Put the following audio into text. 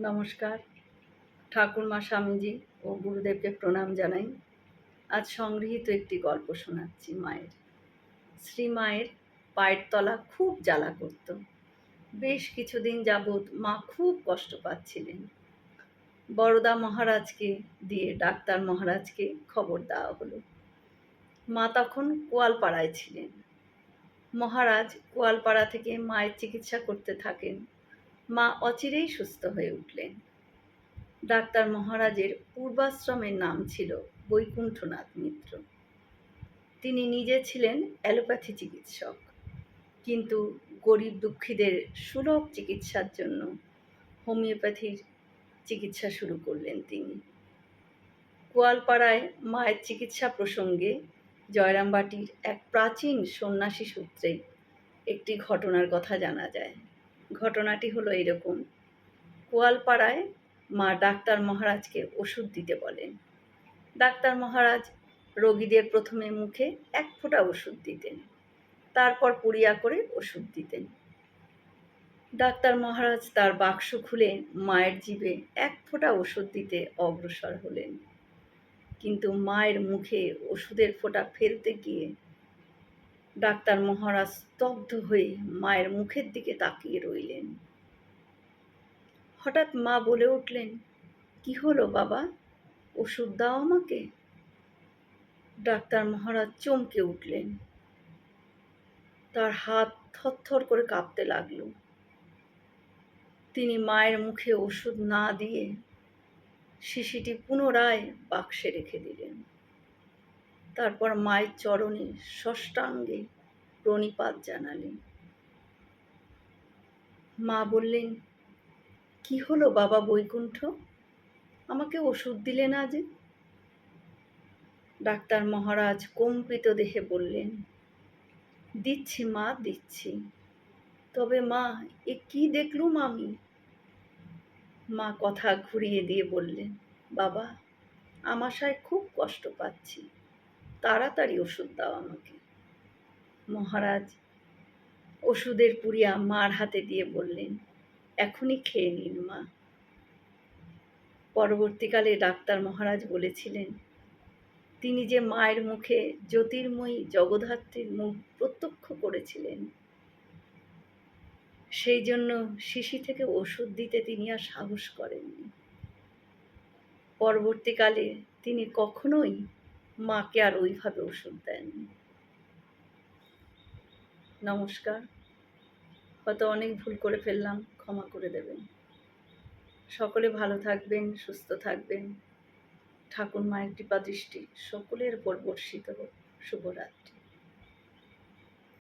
নমস্কার। ঠাকুরমা স্বামীজি ও গুরুদেবকে প্রণাম জানাই। আজ সংগৃহীত একটি গল্প শোনাচ্ছি মায়ের। শ্রী মায়ের পায়ের তলা খুব জ্বালা করত। বেশ কিছুদিন যাবৎ মা খুব কষ্ট পাচ্ছিলেন। বড়দা মহারাজকে দিয়ে ডাক্তার মহারাজকে খবর দেওয়া হলো। মা তখন কোয়ালপাড়ায় ছিলেন। মহারাজ কোয়ালপাড়া থেকে মায়ের চিকিৎসা করতে থাকেন। মা অচিরেই সুস্থ হয়ে উঠলেন। ডাক্তার মহারাজের পূর্বাশ্রমের নাম ছিল বৈকুণ্ঠনাথ মিত্র। তিনি নিজে ছিলেন অ্যালোপ্যাথি চিকিৎসক। কিন্তু গরিব দুঃখীদের সুলভ চিকিৎসার জন্য হোমিওপ্যাথির চিকিৎসা শুরু করলেন তিনি। গোয়ালপাড়ায় মায়ের চিকিৎসা প্রসঙ্গে জয়রামবাটির এক প্রাচীন সন্ন্যাসী সূত্রে একটি ঘটনার কথা জানা যায়। ঘটনাটি হলো এরকম। কোয়ালপাড়ায় মা ডাক্তার মহারাজকে ওষুধ দিতে বলেন। ডাক্তার মহারাজ রোগীদের প্রথমে মুখে এক ফোঁটা ওষুধ দিতেন, তারপর পুড়িয়া করে ওষুধ দিতেন। ডাক্তার মহারাজ তার বাক্স খুলে মায়ের জিভে এক ফোঁটা ওষুধ দিতে অগ্রসর হলেন। কিন্তু মায়ের মুখে ওষুধের ফোঁটা ফেলতে গিয়ে ডাক্তার মহারাজ স্তব্ধ হয়ে মায়ের মুখের দিকে তাকিয়ে রইলেন। হঠাৎ মা বলে উঠলেন, কি হলো বাবা? ওষুধ দাও আমাকে। ডাক্তার মহারাজ চমকে উঠলেন। তার হাত থরথর করে কাঁপতে লাগল। তিনি মায়ের মুখে ওষুধ না দিয়ে শিশিটি পুনরায় বাক্সে রেখে দিলেন। তারপর মায়ের চরণে ষষ্ঠাঙ্গে প্রণিপাত জানালেন। মা বললেন, কি হলো বাবা বৈকুণ্ঠ? আমাকে ওষুধ দিলে না যে? ডাক্তার মহারাজ কম্পিত দেহে বললেন, দিচ্ছি মা, দিচ্ছি। তবে মা, এ কি দেখলুম আমি? মা কথা ঘুরিয়ে দিয়ে বললেন, বাবা আমাশায় খুব কষ্ট পাচ্ছি। তাড়াতাড়ি ওষুধ দাও আমাকে। মহারাজ ওষুধের পুরিয়া মার হাতে দিয়ে বললেন, এখনই খেয়ে নিন মা। পরবর্তীকালে ডাক্তার মহারাজ বলেছিলেন, তিনি যে মায়ের মুখে জ্যোতির্ময়ী জগদ্ধাত্রীর মুখ প্রত্যক্ষ করেছিলেন, সেই জন্য শিশি থেকে ওষুধ দিতে তিনি আর সাহস করেননি। পরবর্তীকালে তিনি কখনোই মাকে আর ওইভাবে ওষুধ দেননি। নমস্কার। হয়তো অনেক ভুল করে ফেললাম, ক্ষমা করে দেবেন। সকলে ভালো থাকবেন, সুস্থ থাকবেন। ঠাকুর মায়ের কৃপা দৃষ্টি সকলের উপর বর্ষিত হোক। শুভরাত্রি।